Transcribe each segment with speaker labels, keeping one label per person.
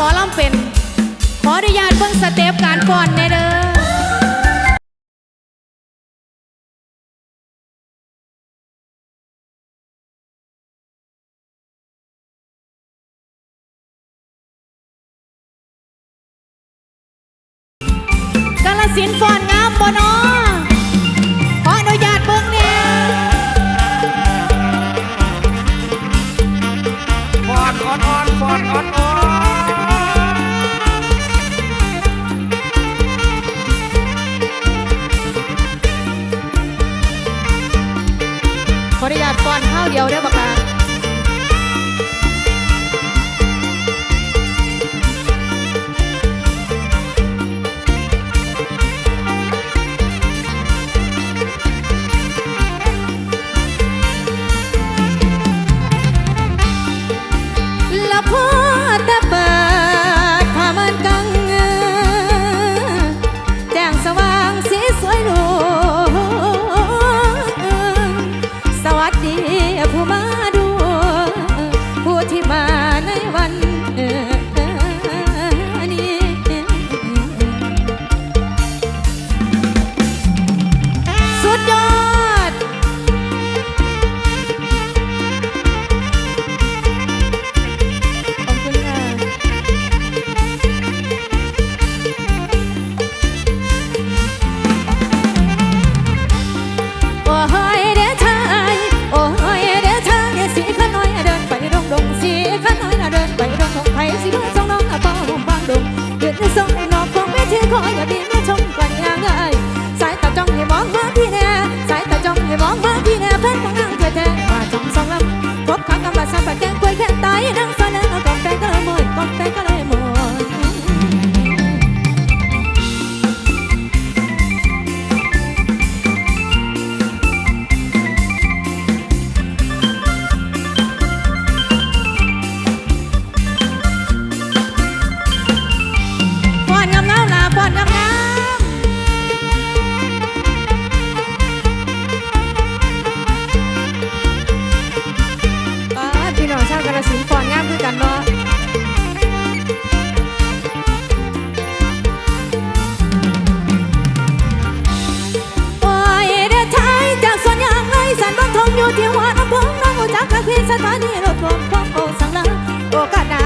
Speaker 1: หมอลำเป็น ขออนุญาตเพิ่งสเต็ปการฟ้อนในเด้อสินฟอนงามบ่นอ สามผักแกงกล้วยแค่ตายนั่งฟั boca na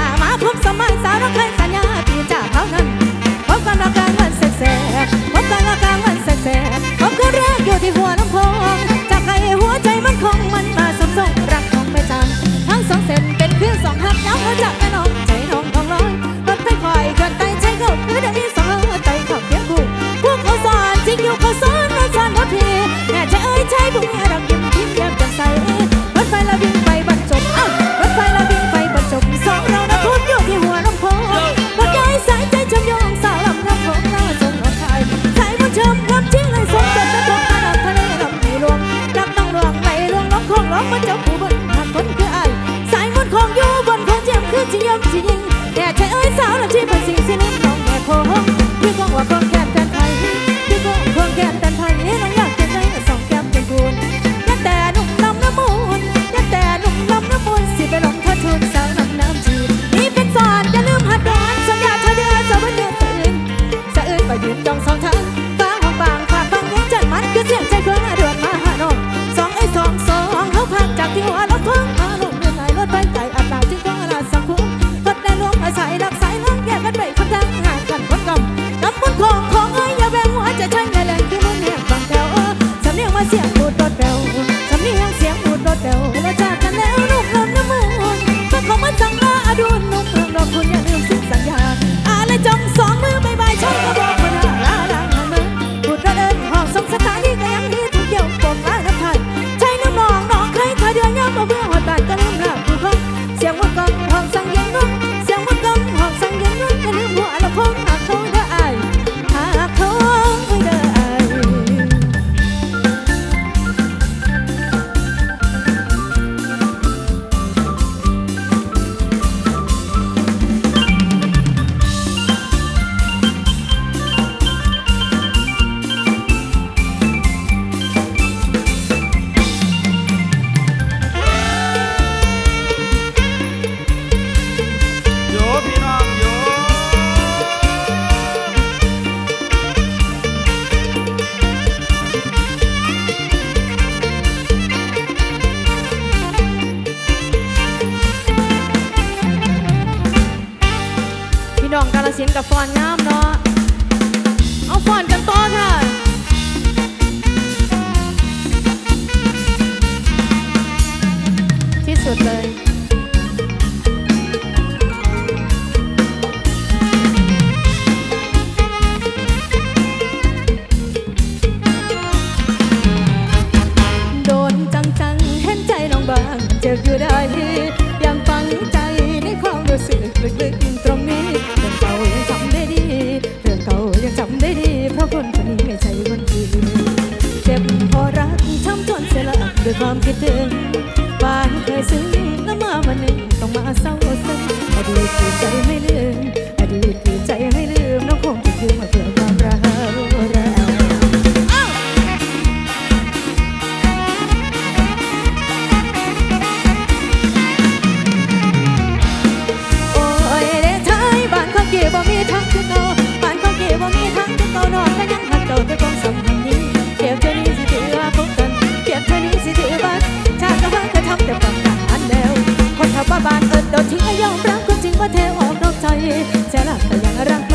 Speaker 1: จะรักแต่ยังรัก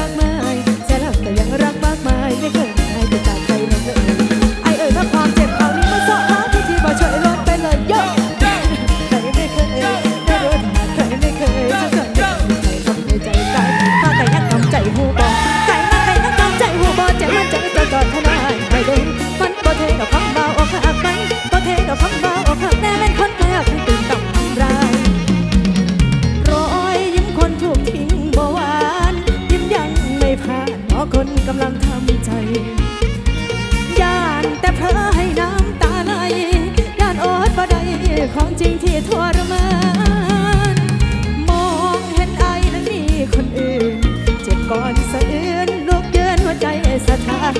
Speaker 1: ืนลูกเยืนหัวใจสะท้าน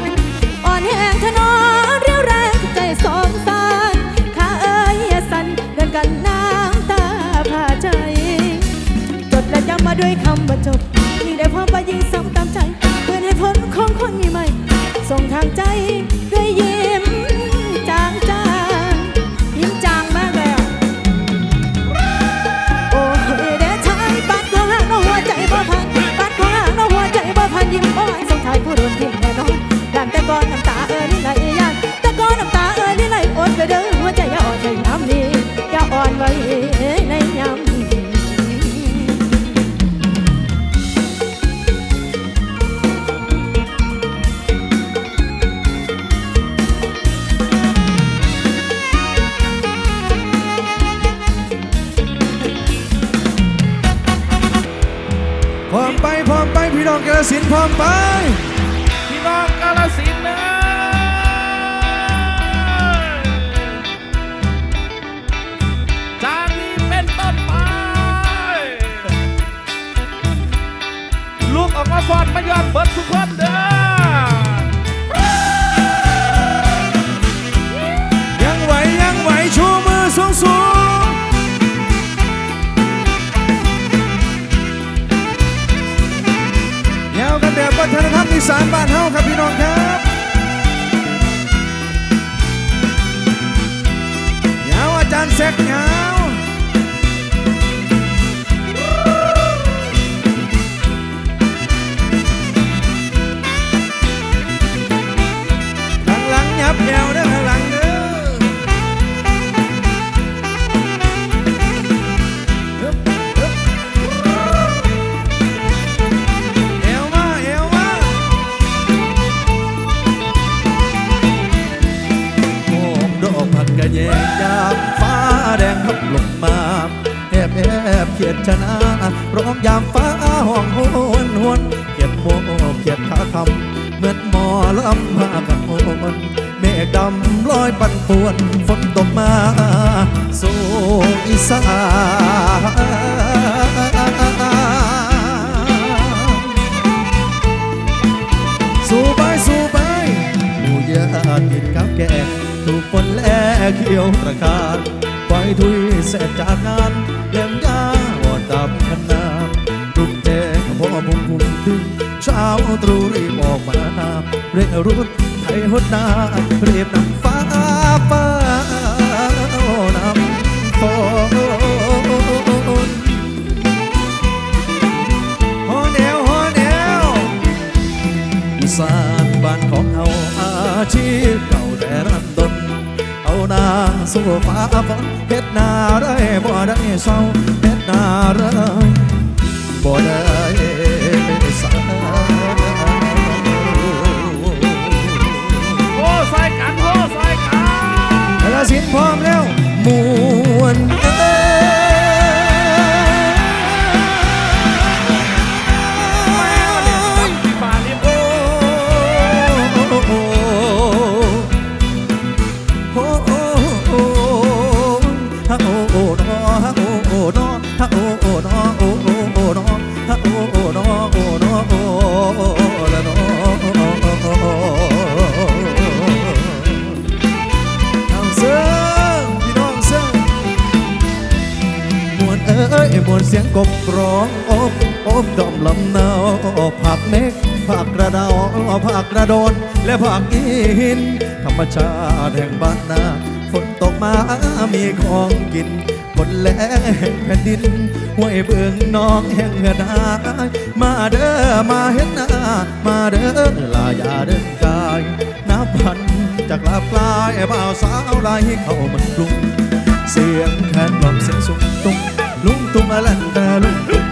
Speaker 1: อ่อนแห้งถนอมเรียวแรงใจสงสารข้าเอ้ยอยสั่นเดินกันน้ำตาผ่าใจ จดและจำมาด้วยคำบรรจบยิ่งได้พบว่ายิ่งซ้ำตามใจเพื่อนให้พ้นของคนนี้ใหม่ส่งทางใจด้วยยิ้ พ
Speaker 2: ร้อมไปพร้อมไปพี่น้องกระสินธุ์พร้อมไป
Speaker 3: พี่น้องกาลสินธุ์นะจากนี้เป็นต้นไป ลูกออกมาฟอนมาย้อนเบิดทุกคนเด้อ
Speaker 2: ฒนธรรมอีสานบ้านเฮาครับพี่น้องครับยาวอาจารย์แซกยาวหลังหลังยับแอวเด้อข้างหลัง ชนะร้องยามฟ้าห้องหวนหวนเขียดโมเขียดขาคำเหมือนหมอลำพากันโอนเมฆดำลอยปั่นป่วนฝนตกมาสู่อีสานสู้ไปสู้ไปหมูยาติดกับแก่ถูกฝนแลเขียวตระการปล่อยทุยเสร็จจากงาน ชาวตรูรีบออกมาเร่งรุดไทยหดนาเรียบนำฟ้าป้านำฝนฮอแนวฮอแนวอีสานบ้านของเฮาอาชีพเก่าแต่รันดนเอานาสู้ฟ้าฝนเฮ็ดนาไรบ่ได้เศร้าเฮ็ดนาไรบ่ได้ สินพร้อมแล้วมวนเอ้ กบร้องอบอบดอมลำนาวผักเม็กผักกระดาวผักกระโดน และผักอีหิน ธรรมชาติแห่งบ้านนาฝนตกมามีของกินฝนแลงแผ่นดินห้วยเบืองน้องแห่งเหือดามาเด้อมาเห็นหน้ามาเด้อลายาเดินกายนับพันจากลาปลายบ่าวสาวลายเข้ามันกรุงเสียงแคนลอมเสียงสุงตุ้ง ลุงตุ้งอลันต่ลุงตุ้ง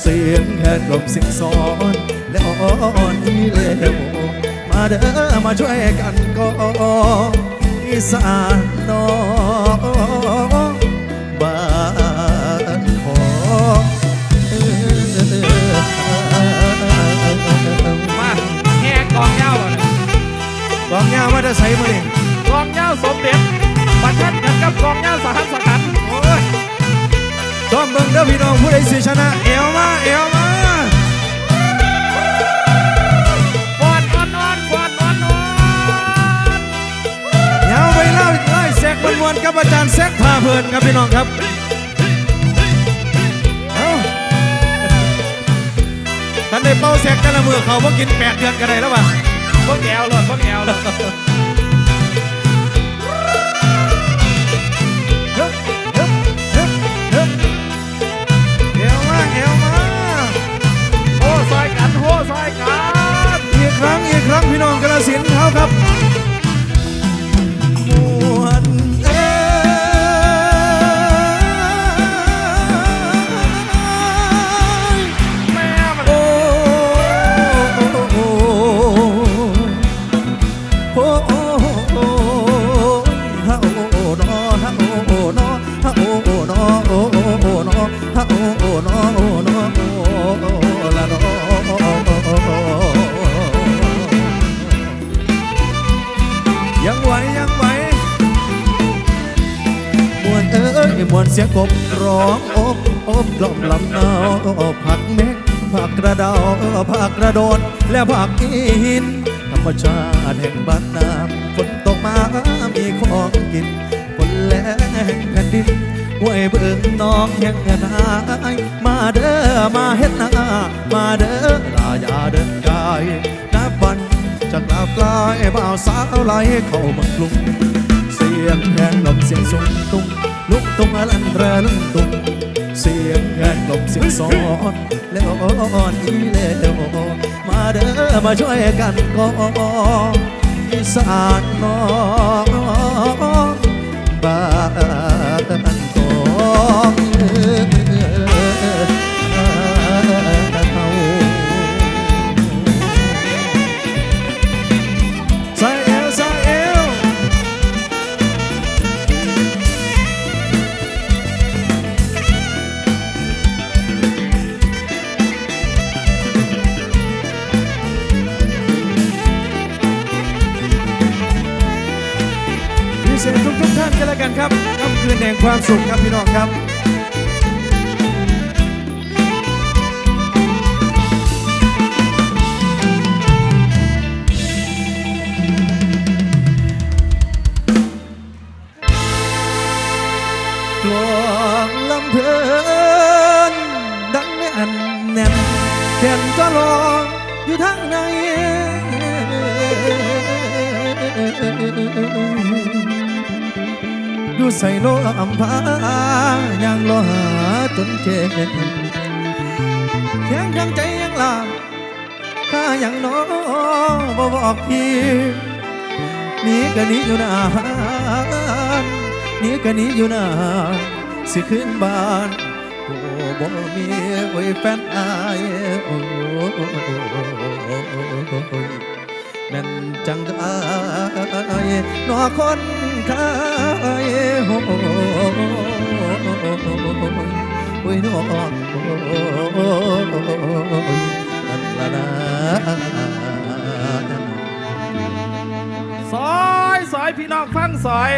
Speaker 2: เสียงแคนกลมเสียงสอนและอ่อนอีเลวมาเด้อมาช่วยกันก็อีสานน้องบ้านของ
Speaker 3: มาแห่กองเย้าอะ
Speaker 2: กองยาวมาจะใส่มาดิ
Speaker 3: กองเย้าสมเด็จประชันกันกับกองเย้าสหัส
Speaker 2: เบิ่งเด้อพี่น้องผู้ใดสิชนะเอวมาเอวมา
Speaker 3: ฟอนอ่อนอ่อนฟอนอ่อนอ่อน
Speaker 2: ยาวไปเล่าไล่แซกมวนๆกับอาจารย์แซกพาเพลินครับพี่น้องครับเอาท่านได้เป้าแซกแต่ละมือเขาพวกกินแปดเดือนกันได้แล้วป่ะ
Speaker 3: พวกแอวเลยพวกแอวเลย
Speaker 2: เน
Speaker 3: และ
Speaker 2: ผักหินธรรมชาติแห่งบ้านนาฝนตกมามีของกินฝนแล้งแผ่นดินห้วยเบิ่งน้องแห่งนายมาเด้อมาเฮ็ดนามาเด้อลาอย่าเดินกายนับวันจากลาปลายบ่าวสาวไหลเข้ามาลุงเสียงแคนลมเสียงสูงตุงลุกตุงอลันเรลุงตุง เสียงแคนลมเสียงสอนแล้วอ่อนอีแล้วมาเด้อมาช่วยกันก็อีสานน้อง พิเศษทุกทุกท่านกันแล้วกันครับค่ำคืนแห่งความสุขครับพี่น้องครับกลองลำเพลินดังแน่นแน่นแขนจะลออยู่ทางใน อยู่ใส่โลอำพายางโลหาจนเจ็บแข็งยังใจยังลาข้าอย่างน้อบ่บอกพี่นีก็หนีอยู่นานนีก็หนีอยู่นานสิขึ้นบ้านโอ้บ่มีไว้แฟนอายโอ้ แม่นจังได้นอคนขายโอ้โอ้ยนอโอ้ยนั่นละนะ
Speaker 3: ซอยซอยพี่น้องฟังซอย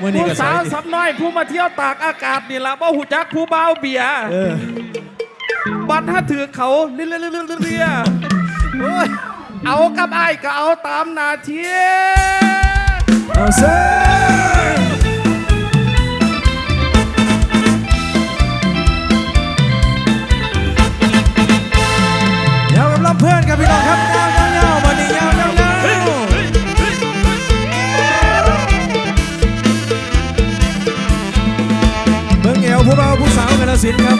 Speaker 2: มื่อนี้
Speaker 3: ผู้
Speaker 2: ก็
Speaker 3: สาว
Speaker 2: สำ
Speaker 3: น้อยผู้มาเที่ยวตากอากาศนี่ละบ่หูจักผู้เบาเบียบัดถ้าถือเขาเรื่อยๆเรื่อย
Speaker 2: โอ้ย
Speaker 3: ๆ เอากับไอ้ก็เอาตามนาที
Speaker 2: เอาเซ่ยวกับลำเพื่อนครับพี่น้องครับยาวยาวยาววันนี้ยาวยาวยาวเบิ่งเอวผู้เบาผู้สาวกันละสินธุ์ครับ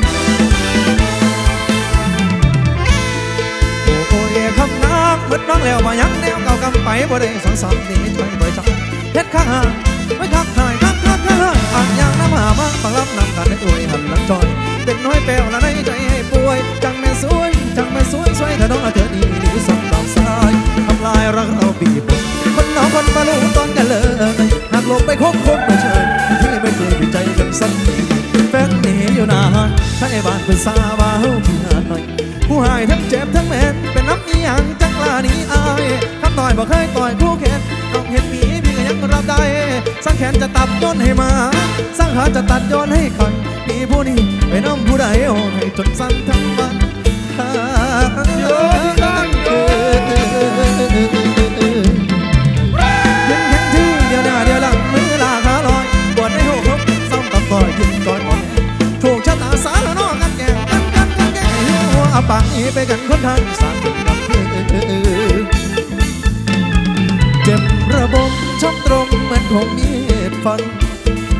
Speaker 2: ำนัดน้องแล้วมายังแนวเก่ากำไปบ่ได้สองสามนี่ใจบ่จังเฮ็ดข้างหาไม่ทักทายทักทักทักทายอ่านยางน้ำหามาบังรับนำกันได้อวยหันหลังจอย เด็กน้อยแป้วละในใจให้ป่วย จังแม่สวย จังแม่สวยสวยแต่น้องเธอดีดีสมดอกสายทำลายรักเราบีบคนเราคนมาลูตอนกันเลยหากลงไปคบคบไม่เชยที่ไม่เคยปิดใจกันสักทีแฟนหนีอยู่นานให้บ้านเป็นสาวาเฮาพี่นาย ผู้หายทั้งเจ็บทั้งแม่นเป็นน้ำอีหยังจังลานี้อายคำต่อยบอกเคยต่อยคู่แขนต้องเห็นผีพี่ก็ยังรับได้สร้างแขนจะตัดโยนให้มาสร้างขาจะตัดย้อนให้ใครมีผู้นี้ไปน้ำผู้ใดโอ้ให้จนสั้นทั้งวัน ฟัน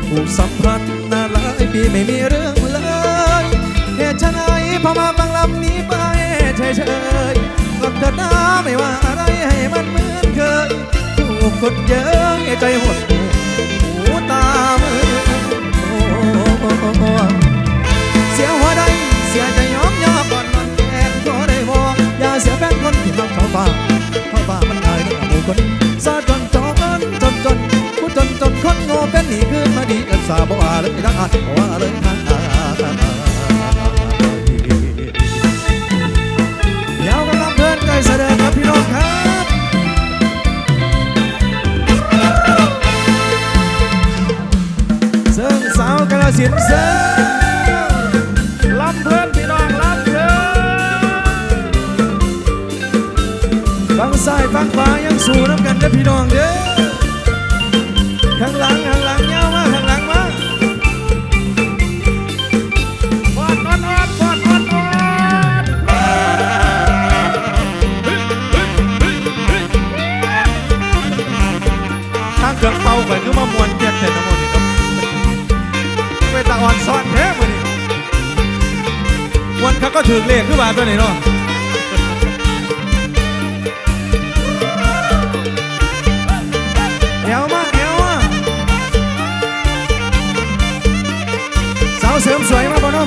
Speaker 2: ผูกสัมพันธ์นานหลายปีไม่มีเรื่องเลยเหตุไฉนพอมาบางลำนี้ไปเฉยๆก็เถิดนะไม่ว่าอะไรให้มันเหมือนเคยถูกคนเยอะใจหดหูหูตามือโอ้โอ้เสียหัวใดเสียใจยอมยอมก่อนนอนแกนก็ได้บอกอย่าเสียแฟนคนที่รักเขาบ้าเพราะว่ามันได้เรื่องหมู่คน สาบอกว่าเลยทั้งอัดบ่ว่าเลยทักอา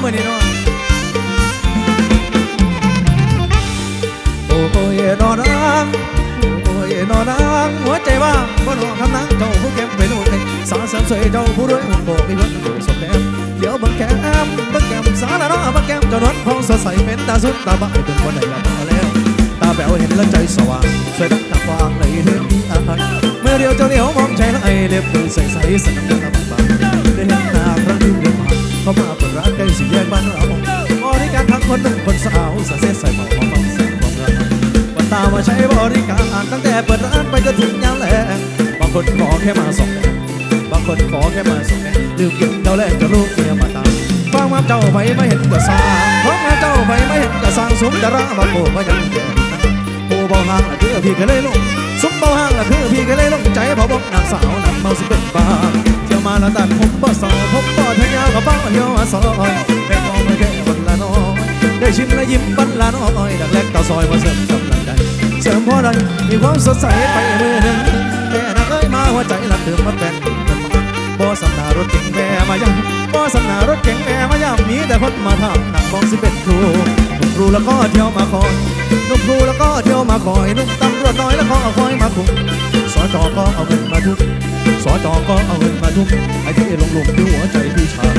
Speaker 2: มือนี่เนาะโอ้ยนอนรังโอ้ยนอนนางหัวใจว่างบ่นอนคำนั้งเจ้าผู้แก้มไปโน่นเลยสาวสามสวยเจ้าผู้รวยหุ่นโบกมีเงินโบสดแก้มเดี๋ยวบังแก้มบังแก้มสาวละน้องบังแก้มจ้านวลพองสดใสเป็นตาสุดตาบ้าจนคนไหนละพอแล้วตาแป๋วเห็นแล้วใจสว่างสวยดังตาฟางเลยเธอมีอาหารเมื่อเดียวเจ้าเหลียวมองใจละไอเล็บมือใสใสสนำน้ำบางได้เห็นหน้าครั้งที่เดินผ่าเข้ามา ร้านใกล้สี่แยกบ้านเราบริการทั้งคนหนุ่มคนสาวสาวเสใส่หมอของฟังแสงความรักวันตามาใช้บริการตั้งแต่เปิดร้านไปจนถึงยามแลงบางคนขอแค่มาส่งแดงบางคนขอแค่มาส่งแดงดื่มกินเท่าแรกจะลูกเมียมาตามฟังมาเจ้าไปไม่เห็นกระสร้างฟังมาเจ้าไปไม่เห็นกระสร้างสมดาราบางโบก็ยังเดียวผู้เบาห่างละคือพี่ก็เลยลงสมเบาห่างละคือพี่ก็เลยลงใจพอบอกนางสาวนักเมาสิเป็นบ้า ละตัดผมบ่สาวผมบ่ทะยากับบ้าเที่ยวมาซอยแม่มองมาแค่คนละน้อยได้ชิมและยิ้มบันลาน้อยดักแรกต่อซอยมาเสริมกำลังใจเสริมพอได้มีความสดใสไปมือหนึ่งแม่นักเอ้ยมาหัวใจหลับเติมมาเป็นเป็นมาบ่สำนารถเก่งแม่มายังบ่สำนารถเก่งแม่มายังมีแต่คนมาทำหนักบองสิเป็นครูหนุ่มครูแล้วก็เที่ยวมาคอยหนุ่มครูแล้วก็เที่ยวมาคอยหนุ่มตำรวจน้อยแล้วก็คอยมาคุมสอจอก็เอาเงินมาทุก สอจอก็เอาเงินมาทุบไอ้ที่ลงหลุมที่หัวใจพี่ชาย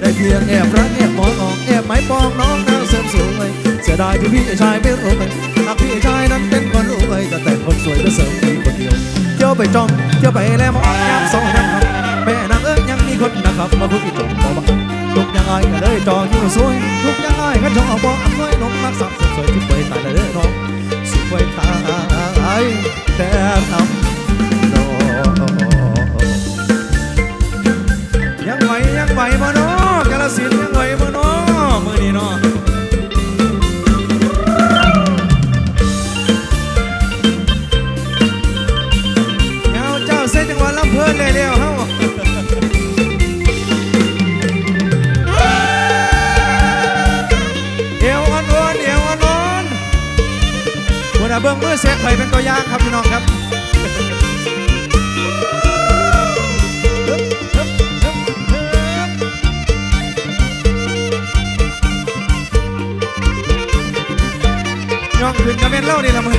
Speaker 2: ได้เพียงแอบรักแอบมองออกแอบไม้ปองน้องนางเสริมสวยเสียดายที่พี่ชายไม่รู้เลยหากพี่ชายนั้นเป็นคนรวยจะแต่งคนสวยก็เสริมพี่คนเดียวเที่ยวไปจอมเที่ยวไปแล้วมองยามสองยามครับแม่นางเอ้ยยังมีคนนะครับมาคุยจบบอกว่าทุกยังไงก็เลยจออยู่สวยทุกยังไงก็จอบอกอำนวยน้องรักษาสวยที่ไปตายเลยน้องสุดไปตายแต่ทำยัง สินธุ์ยังไหวบ่เนาะมื้อนี้เนาะเงาเจ้าเส้นจังหวัดลำเพิ่นเลยเร็วเฮาเอวอ่อนๆเอวอ่อนๆวันน่ะเบิ่งมือเสกไผเป็นตัวอย่างครับพี่น้องครับ ย่องขึ้นกระเป็นเล่านี่ละมึง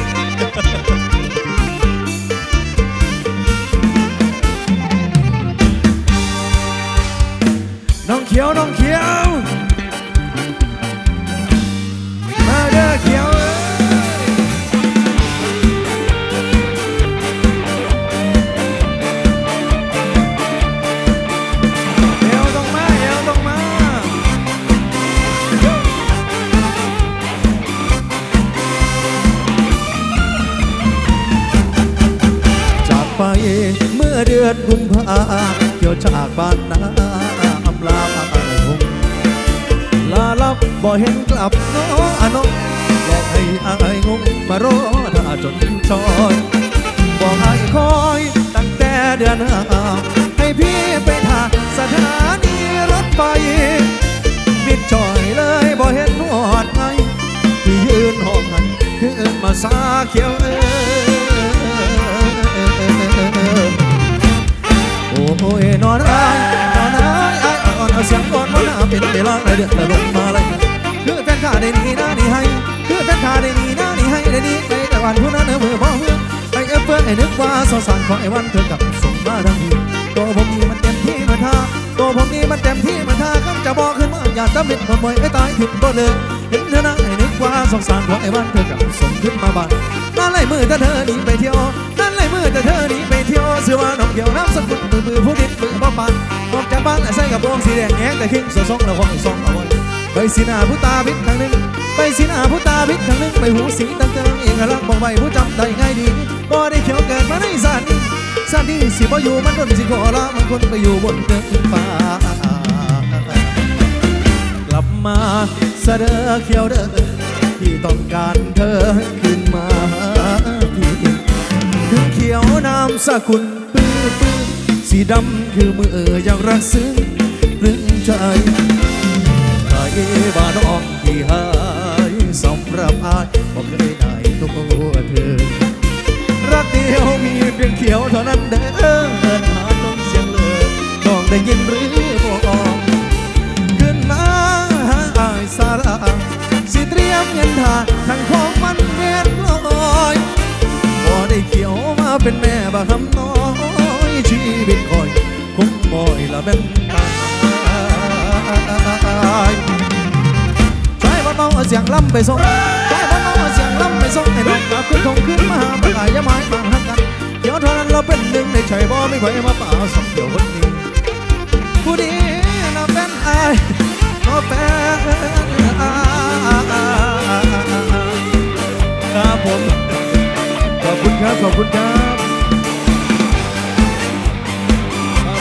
Speaker 2: น้องเขียวน้องเขียว มาเด้อเขียว เกี่ยวจากบ้านนาอำลาอายหงลาลับบ่เห็นกลับน้องอนงบอกให้อายงงมารอถ้าจนชอยบอกให้คอยตั้งแต่เดือนห้าให้พี่ไปทาสถานีรถไฟมิดจอยเลยบ่เห็นหอดไงที่ยืนห้องนั้นคือมาสาเขียวเอ้ เป็นเวลาไรเดือดลงมาเลยคือแฟนข้าได้หนีหน้าหนีให้คือแฟนข้าได้หนีหน้าหนีให้ได้นีไปแต่วันผู้นั้นเออมือบ่เพื่อไอเอฟเฟอร์ไอ้นึกว่าสงสารของไอ้วันเธอกับส่งมาทังทีตัวผมนี่มันเต็มที่มือนท่าตัวผมนี่มันเต็มที่มือนท่าก็จะบอกขึ้นมาอย่าตะมิดคนมวยไอ้ตายถึงบ่เลยเห็นเธอนะไอ้นึกว่าสงสารของไอ้วันเธอกับส่งขึ้นมาบ้านนั่นเลยมือแต่เธอหนีไปเที่ยวนั่นเลยมือแต่เธอหนีไปเที่ยวเสือว่าน้องเขียวน้ำสกุลมือมือผู้ดินมือบ่ปาน ออกจากบ้านและใส่กับโปรงสีแดงแงงแต่ขิงสวสองระวังสองเอาไว้ไปสีหน้าผู้ตาบิดครั้งหนึ่งไปสีหน้าผู้ตาบิดครั้งหนึ่งไปหูสีตั้งเติงเองรักบอกไว้ผู้จำได้ง่ายดีบ่ได้เขียวเกิดมาในสันสันนี้สิบ่อยู่มันโดนสิขอละมันคนไปอยู่บนเดินฟ้ากลับมาเสดอเขียวเด้อที่ต้องการเธอขึ้นมาพี่ถึงเขียวนามสกุลปื้อปื้อ สีดำคือมือยังรักซึ้งปรึงใจใครบ้าน้องที่หายสำหรับอายบอกเคยได้ตัวเธอ รักเดียวมีเพียงเขียวเท่านั้นเด้อเดินหาต้องเสียงเลยน้องได้ยินหรือบ่ขึ้นมาหาอายสาระสิเตรียมเงินทาทั้งของมันเวียนลอยบ่ได้เขียวมาเป็นแม่บักคำน้อยชีวิตคอยคง บ่อยละเป็นตายใช้บ่ต้องเอาเสียงล่ำไปส่งใช้บ่ต้องเอาเสียงล่ำไปส่งให้น้องกลับขึ้นคงขึ้นมาหาบ่ตายอย่าหมายมาหักกันเดี๋ยวเท่านั้นเราเป็นหนึ่งในใจบ่ไม่ไหวมาป่าสองเดียวคนนี้ผู้ดีน่าเป็นอายก็เป็นอายครับผมขอบคุณครับขอบคุณครับ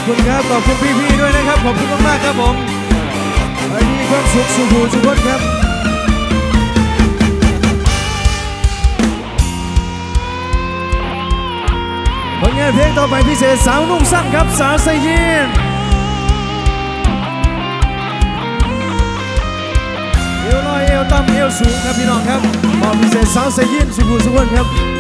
Speaker 2: คุณครับ ขอบคุณพี่ๆด้วยนะครับ ขอบคุณมากๆครับผมให้มีความสุขสุขหูสุขคนครับผลงานเพลงต่อไปพิเศษสาวนุ่งสั้นครับ สาวไซยีนเอวลอยเอวต่ำเอวสูงครับพี่น้องครับมอบพิเศษสาวเซยินสุขุมสุขนครับ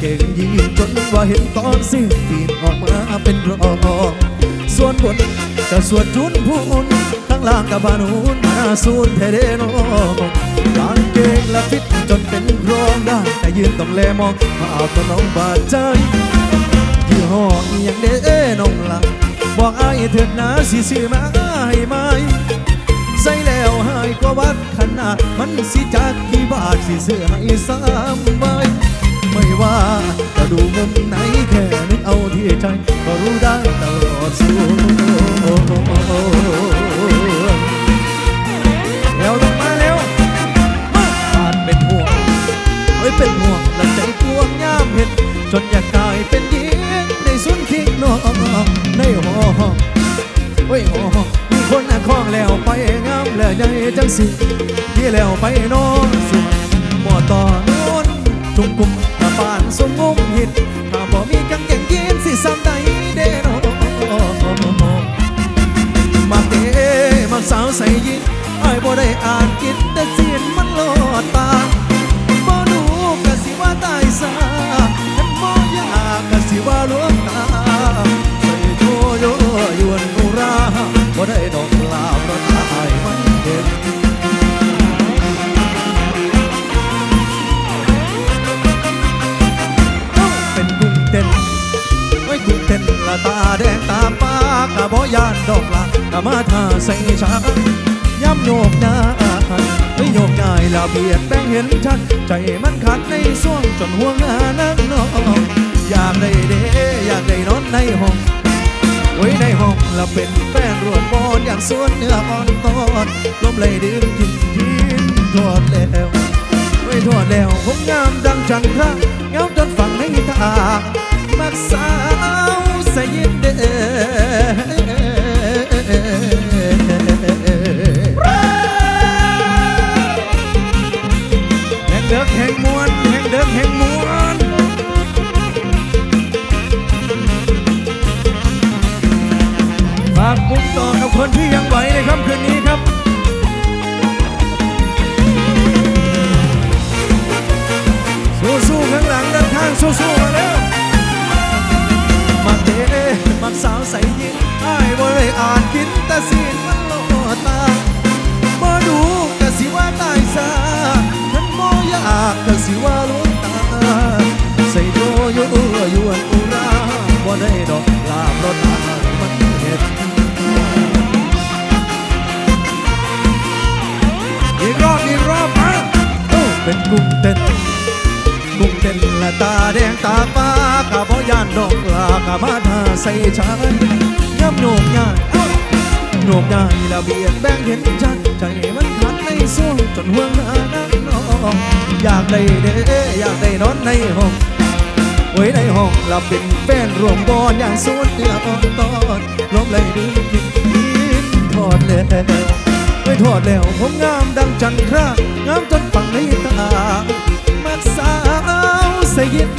Speaker 2: เก่งยีนจนว่าเห็นตอนสิ้นปีนออกมาเป็นรองส่วนบนก็ส่วนจุนพูนข้างล่างกับบานูนมาสูนเทเดโนกางเกงและฟิตจนเป็นรองได้ แต่ยืนต้องแลมองมาเอาตัวน้องบาดใจยี่ห้ออหยังเด้น้องละบอกอายเถิดนะสิซื้อมาให้ไหมใส่แล้วหายกว่าวัดขนาด มันสิจากกี่บาทสิซื้อให้สามใบ ไม่ว่าจะดูมุมไหนแค่นึกเอาที่ใจ ก็รู้ได้ตลอดสู่เร็วลงมาเร็วมาอาจเป็นห่วงเฮ้ยเป็นห่วงและใจกวงยามเห็น จนอยากตายเป็นหญิงในสุนทิ้งน้องในหอเฮ้ยหอมีคนอะคล้องแล้วไปงามแล้วยังจังสิที่แล้วไปนอนสุ กียดแบ่งเห็นชัด ใจมันขัดในช่วงจนห่วงหานักนองอยากได้เดอยากได้นอนในห้องไว้ในห้องและเป็นแฟนรวมบอนอย่างสวนเนื้ออ่อนตอนลมเลดื่มกินกินทอดแล้วไว้ทอดแล้วผมงามดังจันทราเงาจนฝังในตามักสาวใสยินเด้แต่อกับคนที่ยังไหวในค่ำคืนนี้ครับสู้ๆข้างหลังด้านข้างสู้ๆมาแล้วมักเด้มักสาวใส่ยิงอ้ายบ่ได้อ่านกินแต่สีนมันโลตาบ่ดูกะสิว่าตายซาฉันบ่อยากกะสิว่าหลวงตาใส่โยโยยวนอุราบ่ได้ดอก ตาแดงตาฟ้ากะบ่ยานดอกลากะมาทาใส่ชายย่ำโหนกง่ายโหนกง่ายและเบียดแบงเห็นชัดใจมันขัดในส่วงจนห่วงหานักน้องอยากได้เด้อยากได้นอนในห้องไว้ในห้องหลับเป็นแฟนรวมบอนอย่างสวนเนื้ออ่อนตอนลมเลยดึงกินกินทอดแล้วไม่ทอดแล้วผมงามดังจันทรางามจนฝังในตามักสา ያሳየን